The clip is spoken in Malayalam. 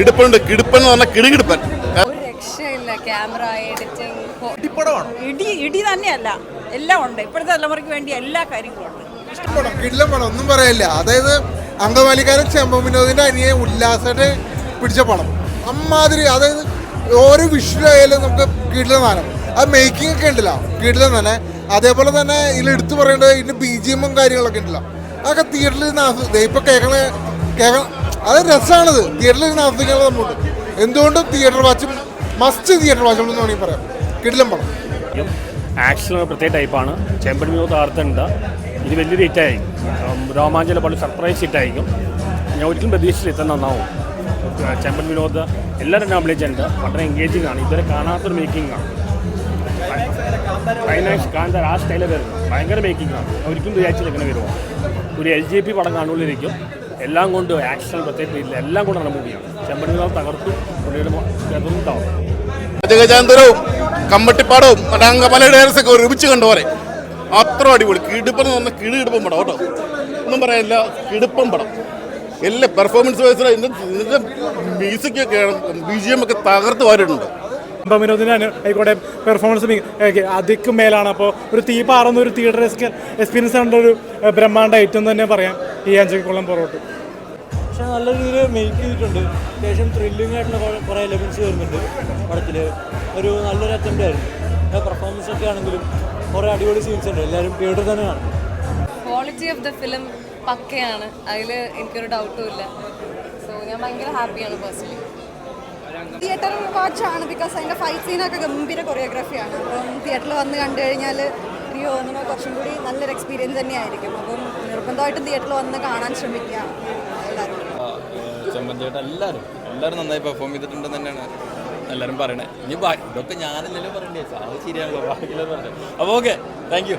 കിടുപ്പുണ്ട്. കിടുപ്പെന്ന് പറഞ്ഞാൽ കിടുകിടുപ്പൻ. ഒരു രക്ഷയില്ല ക്യാമറ എഡിറ്റിംഗ് ഇടി ഇടി തന്നെയല്ല. എല്ലാം ഉണ്ട്. ഇപ്പോഴത്തെ തലമുറയ്ക്ക് വേണ്ടി എല്ലാ കാര്യങ്ങളും ഉണ്ട്. പടം കിടിലം പടം ഒന്നും പറയില്ല. അതായത് അങ്കമാലിക്കാരൻ ചെമ്പ വിനോദിന്റെ അനിയെ ഉല്ലാസത്തെ പിടിച്ച പടം. അമ്മാതിരി അതായത് ഓരോ വിഷുവായാലും നമുക്ക് കിടിലം നാനം അത് മേക്കിംഗ് ഒക്കെ ഉണ്ടല്ലോ. കിടിലം തന്നെ. അതേപോലെ തന്നെ ഇതിൽ എടുത്തു പറയേണ്ടത് ഇതിന്റെ ബി ജി എമ്മും കാര്യങ്ങളൊക്കെ ഉണ്ടല്ലോ. അതൊക്കെ തിയേറ്ററിൽ നിന്ന് ദേ ഇപ്പൊ കേൾക്കണ കേൾക്കണം അത് രസമാണത് തിയേറ്ററിൽ നിന്ന് ആസ്വദിക്കാനുള്ള നമ്മളുണ്ട് എന്തുകൊണ്ടും തിയേറ്റർ വാച്ചും മസ്റ്റ് തിയേറ്റർ വാച്ചും എന്ന് വേണമെങ്കിൽ പറയാം. കിടിലം പടം. ആക്ഷൻ പ്രത്യേക ടൈപ്പാണ് ചെമ്പൻ മ്യൂത്ത് ആർത്തുണ്ട് ഇത് വലിയൊരു ഹിറ്റായി രോമാഞ്ചല പള്ളി സർപ്രൈസ് ഹിറ്റായിരിക്കും ഞാൻ ഒരിക്കലും പ്രതീക്ഷിച്ചില്ല ഇത്ര നന്നാവും. ചെമ്പൻ വിനോദ് എല്ലാവരും നോമിനേറ്റുണ്ട് വളരെ എൻഗേജിങ് ആണ്. ഇതുവരെ കാണാത്തൊരു മേക്കിംഗ് ആണ്. ഫൈനാൻസ് കാന്താർ ആ സ്റ്റൈലേ വരുന്നത് ഭയങ്കര മേക്കിംഗ് ആണ്. ഒരിക്കലും വിചാരിച്ചിട്ട് ഇങ്ങനെ വരുമോ ഒരു എൽ ജി പി പടം കാണുള്ളിരിക്കും എല്ലാം കൊണ്ട് ആക്ഷൻ പ്രത്യേകിച്ച് ഇല്ല. എല്ലാം കൊണ്ട് നല്ല മൂവിയാണ് ചെമ്പൻ വിനോദ് തകർത്തു പുള്ളിയുടെ കമ്പട്ടിപ്പാടവും അങ്കമലയുടെ ഡയറക്ടൊക്കെ ഒരുമിച്ച് കണ്ടപോലെ അത്ര അടിപൊളി. കിടുപ്പെന്ന് പറഞ്ഞാൽ കിടുകിടുപ്പം പടം കേട്ടോ. ഒന്നും പറയാനില്ല കിടുപ്പം പടം. എല്ലാ പെർഫോമൻസ് വൈസിൽ ഇതിന്റെ മ്യൂസിക് ഒക്കെ ബി ജി എം ഒക്കെ തകർത്ത് വാരിയിട്ടുണ്ട്. വിനോദിന് ആയിക്കോട്ടെ പെർഫോമൻസ് അതിക്കും മേലാണ്. അപ്പോൾ ഒരു തീ പാറുന്ന ഒരു തിയേറ്റർ എക്സ്പീരിയൻസ് ആണ് ഒരു ബ്രഹ്മാണ്ട. ഐറ്റം തന്നെ പറയാം. ഈ അഞ്ചക്കുളം പൊറോട്ട്. പക്ഷെ നല്ല രീതിയിൽ മേക്ക് ചെയ്തിട്ടുണ്ട്. അത്യാവശ്യം ത്രില്ലിംഗ് ആയിട്ടുള്ള കുറെ- എലമെന്റ്സ് വരുന്നുണ്ട് പടത്തിൽ ഒരു നല്ലൊരു അറ്റംപ്റ്റ് ആയിരുന്നു. പെർഫോമൻസ് ഒക്കെ ആണെങ്കിലും കുറേ അടിപൊളി സീൻസ് ഉണ്ട്. എല്ലാവരും തിയേറ്ററിൽ തന്നെ കാണും. ക്വാളിറ്റി ഓഫ് ദ ഫിലിം പക്കയാണ്. അതിൽ എനിക്കൊരു ഡൗട്ടും ഇല്ല. സോ ഞാൻ ഭയങ്കര ഹാപ്പിയാണ് പേഴ്സണലി തിയേറ്റർ വാച്ചാണ് ബിക്കോസ് അതിന്റെ ഫൈറ്റ് സീനൊക്കെ ഗംഭീര കൊറിയോഗ്രാഫിയാണ് അപ്പം തിയേറ്ററിൽ വന്ന് കണ്ടു കഴിഞ്ഞാൽ എനിക്ക് തോന്നുന്നു കുറച്ചും കൂടി നല്ലൊരു എക്സ്പീരിയൻസ് തന്നെയായിരിക്കും. അപ്പം നിർബന്ധമായിട്ടും തിയേറ്ററിൽ വന്ന് കാണാൻ ശ്രമിക്കുക. എല്ലാവരും ചെമ്പന്തിയായിട്ട് എല്ലാവരും എല്ലാവരും നന്നായി പെർഫോം ചെയ്തിട്ടുണ്ടെന്ന് തന്നെയാണ് എല്ലാവരും പറയണേ. ഇനി ഇതൊക്കെ ഞാനല്ലല്ലോ പറയണ്ടേ. അത് ശരിയാണല്ലോ ബാക്കിയുള്ളവർ പറഞ്ഞത് അപ്പോൾ ഓക്കെ താങ്ക്